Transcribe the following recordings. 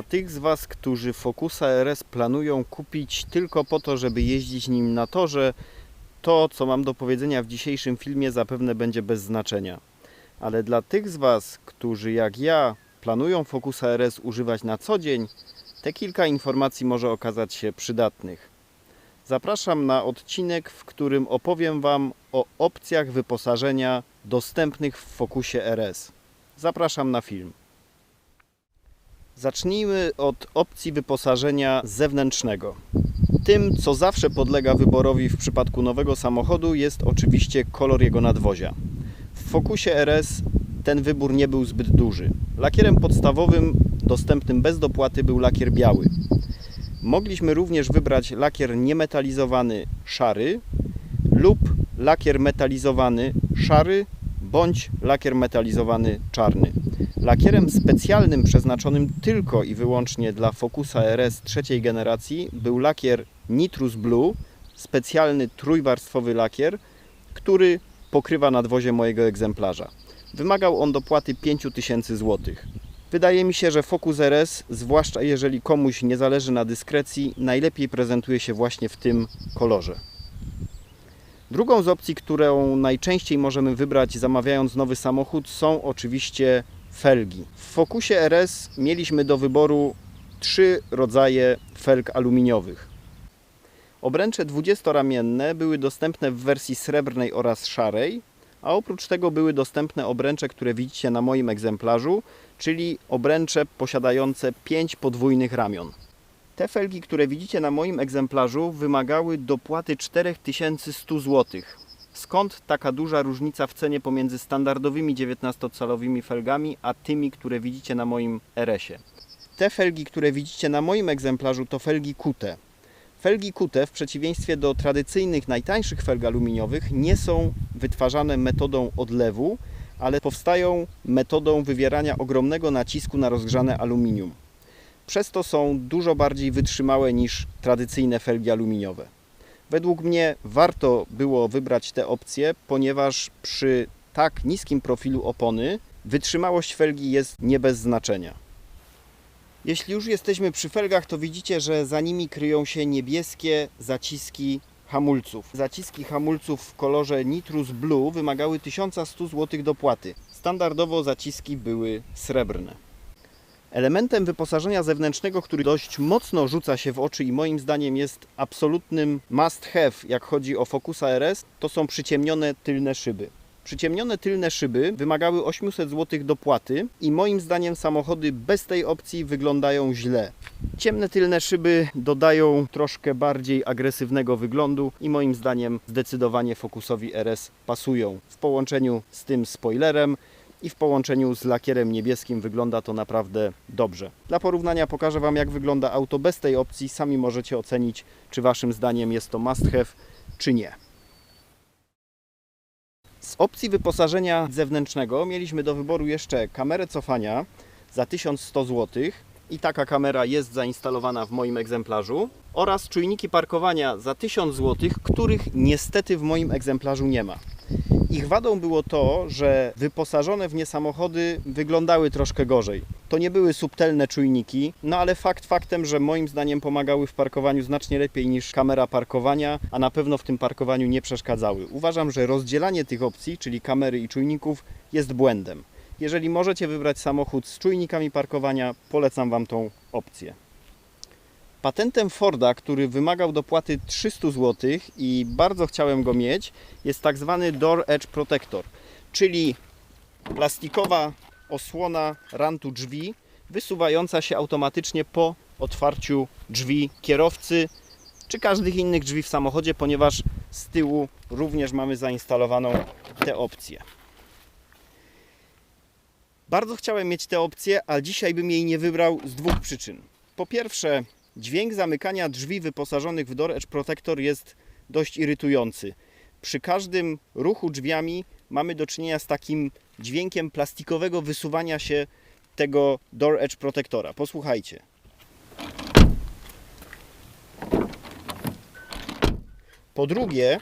Dla tych z Was, którzy Focusa RS planują kupić tylko po to, żeby jeździć nim na torze, to, co mam do powiedzenia w dzisiejszym filmie, zapewne będzie bez znaczenia. Ale dla tych z Was, którzy jak ja planują Focusa RS używać na co dzień, te kilka informacji może okazać się przydatnych. Zapraszam na odcinek, w którym opowiem Wam o opcjach wyposażenia dostępnych w Focusie RS. Zapraszam na film. Zacznijmy od opcji wyposażenia zewnętrznego. Tym, co zawsze podlega wyborowi w przypadku nowego samochodu, jest oczywiście kolor jego nadwozia. W Focusie RS ten wybór nie był zbyt duży. Lakierem podstawowym, dostępnym bez dopłaty, był lakier biały. Mogliśmy również wybrać lakier niemetalizowany szary lub lakier metalizowany szary bądź lakier metalizowany czarny. Lakierem specjalnym przeznaczonym tylko i wyłącznie dla Focusa RS trzeciej generacji był lakier Nitrus Blue, specjalny trójwarstwowy lakier, który pokrywa nadwozie mojego egzemplarza. Wymagał on dopłaty 5000 zł. Wydaje mi się, że Focus RS, zwłaszcza jeżeli komuś nie zależy na dyskrecji, najlepiej prezentuje się właśnie w tym kolorze. Drugą z opcji, którą najczęściej możemy wybrać zamawiając nowy samochód, są oczywiście felgi. W Focusie RS mieliśmy do wyboru trzy rodzaje felg aluminiowych. Obręcze 20-ramienne były dostępne w wersji srebrnej oraz szarej, a oprócz tego były dostępne obręcze, które widzicie na moim egzemplarzu, czyli obręcze posiadające 5 podwójnych ramion. Te felgi, które widzicie na moim egzemplarzu, wymagały dopłaty 4100 zł. Skąd taka duża różnica w cenie pomiędzy standardowymi 19-calowymi felgami, a tymi, które widzicie na moim RS-ie? Te felgi, które widzicie na moim egzemplarzu, to felgi kute. Felgi kute, w przeciwieństwie do tradycyjnych, najtańszych felg aluminiowych, nie są wytwarzane metodą odlewu, ale powstają metodą wywierania ogromnego nacisku na rozgrzane aluminium. Przez to są dużo bardziej wytrzymałe niż tradycyjne felgi aluminiowe. Według mnie warto było wybrać te opcje, ponieważ przy tak niskim profilu opony wytrzymałość felgi jest nie bez znaczenia. Jeśli już jesteśmy przy felgach, to widzicie, że za nimi kryją się niebieskie zaciski hamulców. Zaciski hamulców w kolorze Nitrus Blue wymagały 1100 zł dopłaty. Standardowo zaciski były srebrne. Elementem wyposażenia zewnętrznego, który dość mocno rzuca się w oczy i moim zdaniem jest absolutnym must have, jak chodzi o Focusa RS, to są przyciemnione tylne szyby. Przyciemnione tylne szyby wymagały 800 zł dopłaty i moim zdaniem samochody bez tej opcji wyglądają źle. Ciemne tylne szyby dodają troszkę bardziej agresywnego wyglądu i moim zdaniem zdecydowanie Focusowi RS pasują. W połączeniu z tym spoilerem i w połączeniu z lakierem niebieskim wygląda to naprawdę dobrze. Dla porównania pokażę Wam jak wygląda auto bez tej opcji. Sami możecie ocenić, czy Waszym zdaniem jest to must have, czy nie. Z opcji wyposażenia zewnętrznego mieliśmy do wyboru jeszcze kamerę cofania za 1100 zł i taka kamera jest zainstalowana w moim egzemplarzu oraz czujniki parkowania za 1000 zł, których niestety w moim egzemplarzu nie ma. Ich wadą było to, że wyposażone w nie samochody wyglądały troszkę gorzej. To nie były subtelne czujniki, no ale fakt faktem, że moim zdaniem pomagały w parkowaniu znacznie lepiej niż kamera parkowania, a na pewno w tym parkowaniu nie przeszkadzały. Uważam, że rozdzielanie tych opcji, czyli kamery i czujników, jest błędem. Jeżeli możecie wybrać samochód z czujnikami parkowania, polecam Wam tą opcję. Patentem Forda, który wymagał dopłaty 300 zł i bardzo chciałem go mieć, jest tak zwany Door Edge Protector, czyli plastikowa osłona rantu drzwi wysuwająca się automatycznie po otwarciu drzwi kierowcy czy każdych innych drzwi w samochodzie, ponieważ z tyłu również mamy zainstalowaną tę opcję. Bardzo chciałem mieć tę opcję, a dzisiaj bym jej nie wybrał z dwóch przyczyn. Po pierwsze, Dźwięk zamykania drzwi wyposażonych w Door Edge Protector jest dość irytujący. Przy każdym ruchu drzwiami mamy do czynienia z takim dźwiękiem plastikowego wysuwania się tego Door Edge Protectora. Posłuchajcie. Po drugie,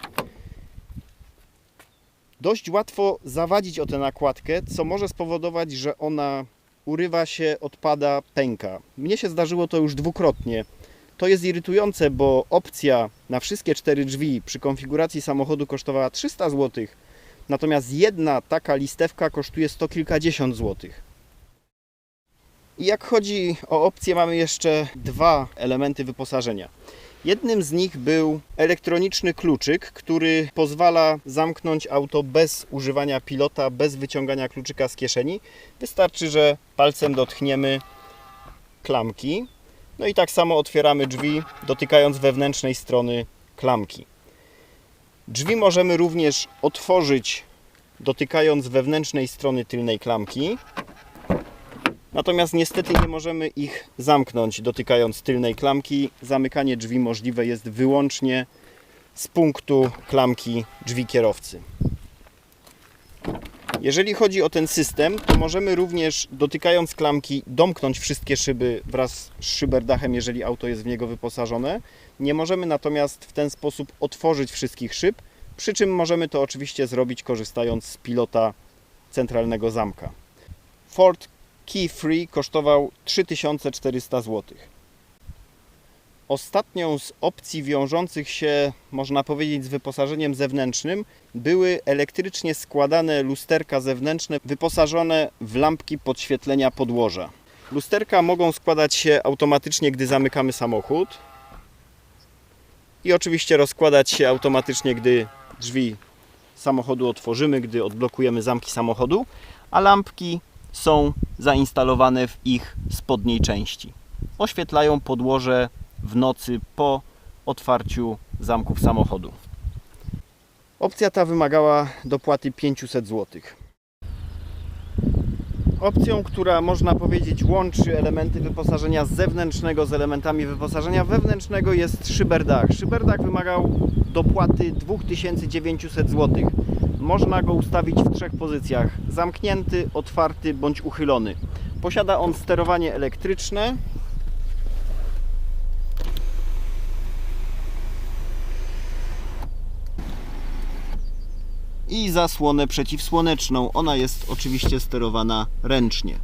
dość łatwo zawadzić o tę nakładkę, co może spowodować, że ona urywa się, odpada, pęka. Mnie się zdarzyło to już dwukrotnie. To jest irytujące, bo opcja na wszystkie cztery drzwi przy konfiguracji samochodu kosztowała 300 zł, natomiast jedna taka listewka kosztuje sto kilkadziesiąt złotych. I jak chodzi o opcje, mamy jeszcze dwa elementy wyposażenia. Jednym z nich był elektroniczny kluczyk, który pozwala zamknąć auto bez używania pilota, bez wyciągania kluczyka z kieszeni. Wystarczy, że palcem dotkniemy klamki. No i tak samo otwieramy drzwi, dotykając wewnętrznej strony klamki. Drzwi możemy również otworzyć, dotykając wewnętrznej strony tylnej klamki. Natomiast niestety nie możemy ich zamknąć dotykając tylnej klamki. Zamykanie drzwi możliwe jest wyłącznie z punktu klamki drzwi kierowcy. Jeżeli chodzi o ten system, to możemy również dotykając klamki domknąć wszystkie szyby wraz z szyberdachem, jeżeli auto jest w niego wyposażone. Nie możemy natomiast w ten sposób otworzyć wszystkich szyb, przy czym możemy to oczywiście zrobić korzystając z pilota centralnego zamka. Ford Key Free kosztował 3400 zł. Ostatnią z opcji wiążących się, można powiedzieć, z wyposażeniem zewnętrznym były elektrycznie składane lusterka zewnętrzne wyposażone w lampki podświetlenia podłoża. Lusterka mogą składać się automatycznie, gdy zamykamy samochód i oczywiście rozkładać się automatycznie, gdy drzwi samochodu otworzymy, gdy odblokujemy zamki samochodu, a lampki są zainstalowane w ich spodniej części. Oświetlają podłoże w nocy po otwarciu zamków samochodu. Opcja ta wymagała dopłaty 500 zł. Opcją, która można powiedzieć łączy elementy wyposażenia zewnętrznego z elementami wyposażenia wewnętrznego jest szyberdach. Szyberdach wymagał dopłaty 2900 zł. Można go ustawić w trzech pozycjach: zamknięty, otwarty bądź uchylony. Posiada on sterowanie elektryczne. I zasłonę przeciwsłoneczną. Ona jest oczywiście sterowana ręcznie.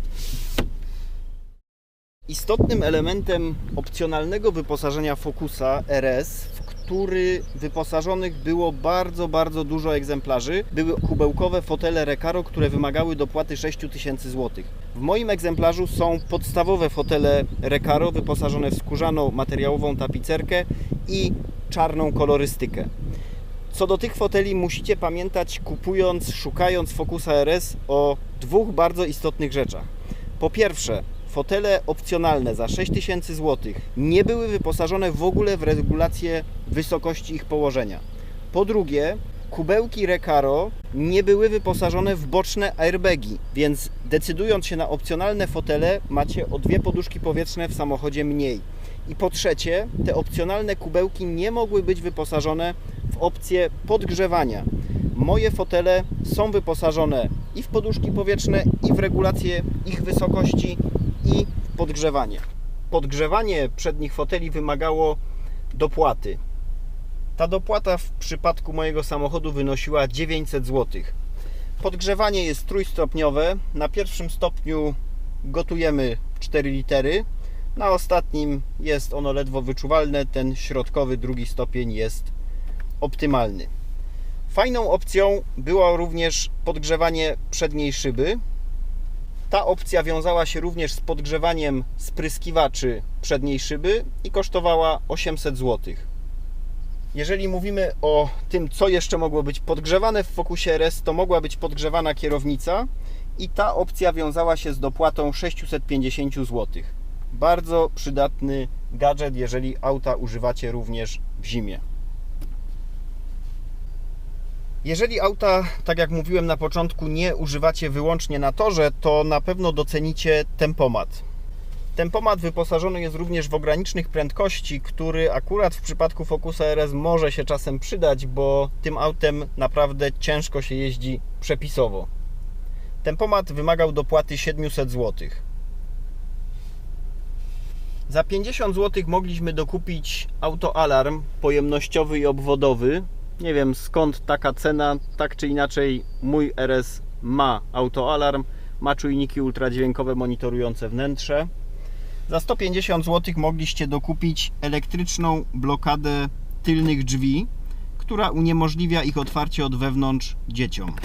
Istotnym elementem opcjonalnego wyposażenia Focusa RS, który wyposażonych było bardzo, bardzo dużo egzemplarzy, były kubełkowe fotele Recaro, które wymagały dopłaty 6000 zł. W moim egzemplarzu są podstawowe fotele Recaro wyposażone w skórzaną materiałową tapicerkę i czarną kolorystykę. Co do tych foteli musicie pamiętać kupując, szukając Focusa RS o dwóch bardzo istotnych rzeczach. Po pierwsze, fotele opcjonalne za 6000 zł nie były wyposażone w ogóle w regulację wysokości ich położenia. Po drugie, kubełki Recaro nie były wyposażone w boczne airbagi, więc decydując się na opcjonalne fotele, macie o dwie poduszki powietrzne w samochodzie mniej. I po trzecie, te opcjonalne kubełki nie mogły być wyposażone w opcję podgrzewania. Moje fotele są wyposażone i w poduszki powietrzne, i w regulację ich wysokości, i podgrzewanie. Podgrzewanie przednich foteli wymagało dopłaty. Ta dopłata w przypadku mojego samochodu wynosiła 900 zł. Podgrzewanie jest trójstopniowe. Na pierwszym stopniu gotujemy 4 litery. Na ostatnim jest ono ledwo wyczuwalne. Ten środkowy, drugi stopień jest optymalny. Fajną opcją było również podgrzewanie przedniej szyby. Ta opcja wiązała się również z podgrzewaniem spryskiwaczy przedniej szyby i kosztowała 800 zł. Jeżeli mówimy o tym, co jeszcze mogło być podgrzewane w Focusie RS, to mogła być podgrzewana kierownica i ta opcja wiązała się z dopłatą 650 zł. Bardzo przydatny gadżet, jeżeli auta używacie również w zimie. Jeżeli auta, tak jak mówiłem na początku, nie używacie wyłącznie na torze, to na pewno docenicie tempomat. Tempomat wyposażony jest również w ogranicznych prędkości, który akurat w przypadku Focusa RS może się czasem przydać, bo tym autem naprawdę ciężko się jeździ przepisowo. Tempomat wymagał dopłaty 700 zł. Za 50 zł mogliśmy dokupić autoalarm pojemnościowy i obwodowy. Nie wiem skąd taka cena, tak czy inaczej mój RS ma autoalarm. ma czujniki ultradźwiękowe monitorujące wnętrze. Za 150 zł mogliście dokupić elektryczną blokadę tylnych drzwi, która uniemożliwia ich otwarcie od wewnątrz dzieciom.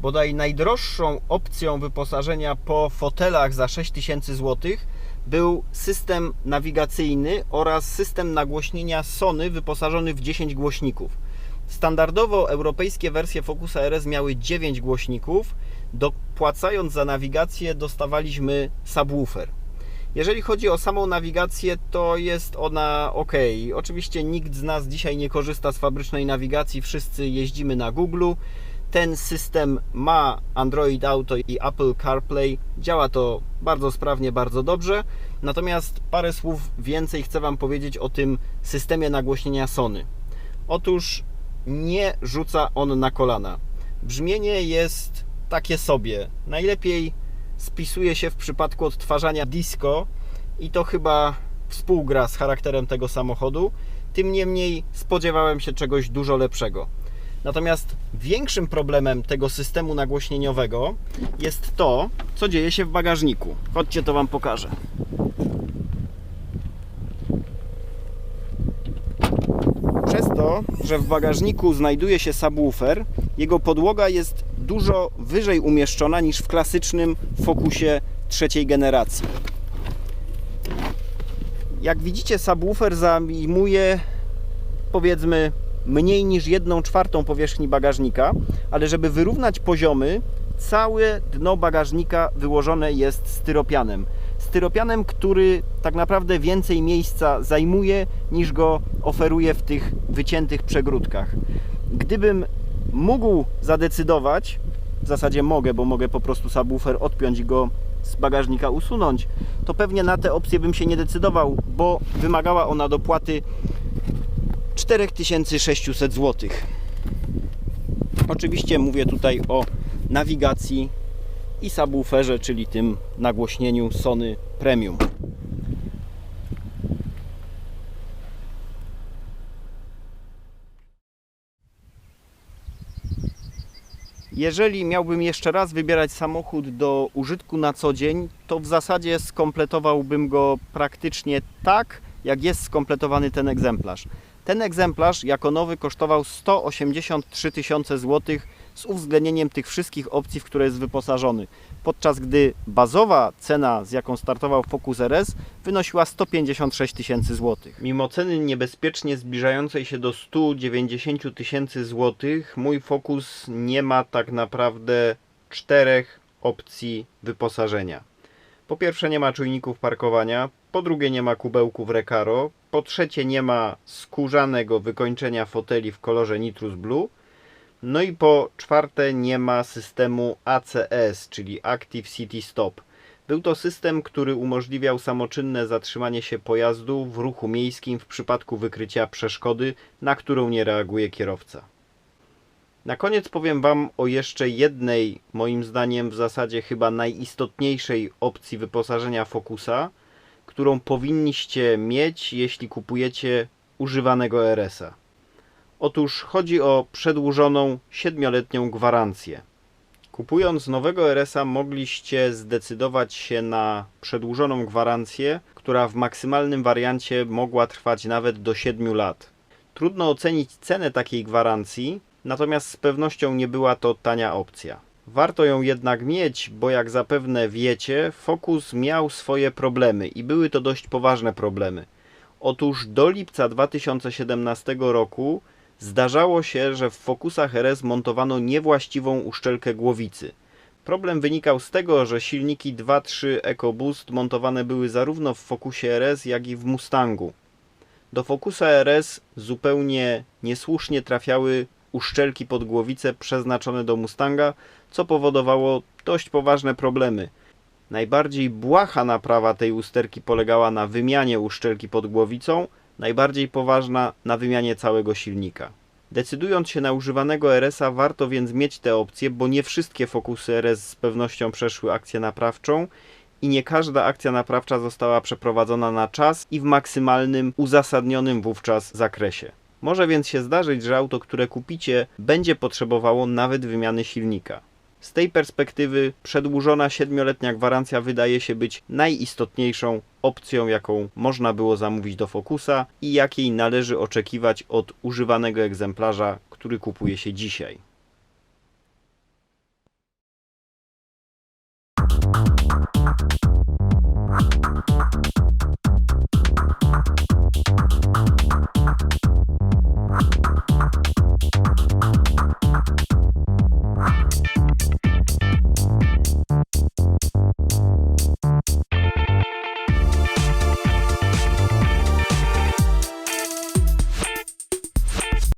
Bodaj najdroższą opcją wyposażenia po fotelach za 6000 zł był system nawigacyjny oraz system nagłośnienia Sony wyposażony w 10 głośników. Standardowo europejskie wersje Focusa RS miały 9 głośników. Dopłacając za nawigację dostawaliśmy subwoofer. Jeżeli chodzi o samą nawigację, to jest ona ok. Oczywiście nikt z nas dzisiaj nie korzysta z fabrycznej nawigacji, wszyscy jeździmy na Google. Ten system ma Android Auto i Apple CarPlay. Działa to bardzo sprawnie, bardzo dobrze. Natomiast parę słów więcej chcę Wam powiedzieć o tym systemie nagłośnienia Sony. Otóż nie rzuca on na kolana. Brzmienie jest takie sobie. Najlepiej spisuje się w przypadku odtwarzania disco i to chyba współgra z charakterem tego samochodu. Tym niemniej spodziewałem się czegoś dużo lepszego. Natomiast większym problemem tego systemu nagłośnieniowego jest to, co dzieje się w bagażniku. Chodźcie, to Wam pokażę. Przez to, że w bagażniku znajduje się subwoofer, jego podłoga jest dużo wyżej umieszczona niż w klasycznym Focusie trzeciej generacji. Jak widzicie, subwoofer zajmuje powiedzmy mniej niż 1 czwartą powierzchni bagażnika, ale żeby wyrównać poziomy, całe dno bagażnika wyłożone jest styropianem. Styropianem, który tak naprawdę więcej miejsca zajmuje niż go oferuje w tych wyciętych przegródkach. Gdybym mógł zadecydować, w zasadzie mogę, bo mogę po prostu subwoofer odpiąć i go z bagażnika usunąć, to pewnie na tę opcję bym się nie decydował, bo wymagała ona dopłaty 4600 zł. Oczywiście mówię tutaj o nawigacji i subwooferze, czyli tym nagłośnieniu Sony Premium. Jeżeli miałbym jeszcze raz wybierać samochód do użytku na co dzień, to w zasadzie skompletowałbym go praktycznie tak, jak jest skompletowany ten egzemplarz. Ten egzemplarz jako nowy kosztował 183 tysiące złotych z uwzględnieniem tych wszystkich opcji, w które jest wyposażony. Podczas gdy bazowa cena, z jaką startował Focus RS, wynosiła 156 tysięcy złotych. Mimo ceny niebezpiecznie zbliżającej się do 190 tysięcy złotych, mój Focus nie ma tak naprawdę czterech opcji wyposażenia. Po pierwsze nie ma czujników parkowania, po drugie nie ma kubełków Recaro, po trzecie nie ma skórzanego wykończenia foteli w kolorze Nitrus Blue, no i po czwarte nie ma systemu ACS, czyli Active City Stop. Był to system, który umożliwiał samoczynne zatrzymanie się pojazdu w ruchu miejskim w przypadku wykrycia przeszkody, na którą nie reaguje kierowca. Na koniec powiem Wam o jeszcze jednej, moim zdaniem w zasadzie chyba najistotniejszej opcji wyposażenia Focusa, którą powinniście mieć, jeśli kupujecie używanego RS-a. Otóż chodzi o przedłużoną 7-letnią gwarancję. Kupując nowego RS-a mogliście zdecydować się na przedłużoną gwarancję, która w maksymalnym wariancie mogła trwać nawet do 7 lat. Trudno ocenić cenę takiej gwarancji, natomiast z pewnością nie była to tania opcja. Warto ją jednak mieć, bo jak zapewne wiecie, Focus miał swoje problemy i były to dość poważne problemy. Otóż do lipca 2017 roku zdarzało się, że w Focusach RS montowano niewłaściwą uszczelkę głowicy. Problem wynikał z tego, że silniki 2.3 EcoBoost montowane były zarówno w Focusie RS, jak i w Mustangu. Do Focusa RS zupełnie niesłusznie trafiały uszczelki pod głowicę przeznaczone do Mustanga, co powodowało dość poważne problemy. Najbardziej błaha naprawa tej usterki polegała na wymianie uszczelki pod głowicą, najbardziej poważna na wymianie całego silnika. Decydując się na używanego RS-a warto więc mieć te opcje, bo nie wszystkie Focusy RS z pewnością przeszły akcję naprawczą i nie każda akcja naprawcza została przeprowadzona na czas i w maksymalnym, uzasadnionym wówczas zakresie. Może więc się zdarzyć, że auto, które kupicie, będzie potrzebowało nawet wymiany silnika. Z tej perspektywy przedłużona siedmioletnia gwarancja wydaje się być najistotniejszą opcją, jaką można było zamówić do Focusa i jakiej należy oczekiwać od używanego egzemplarza, który kupuje się dzisiaj.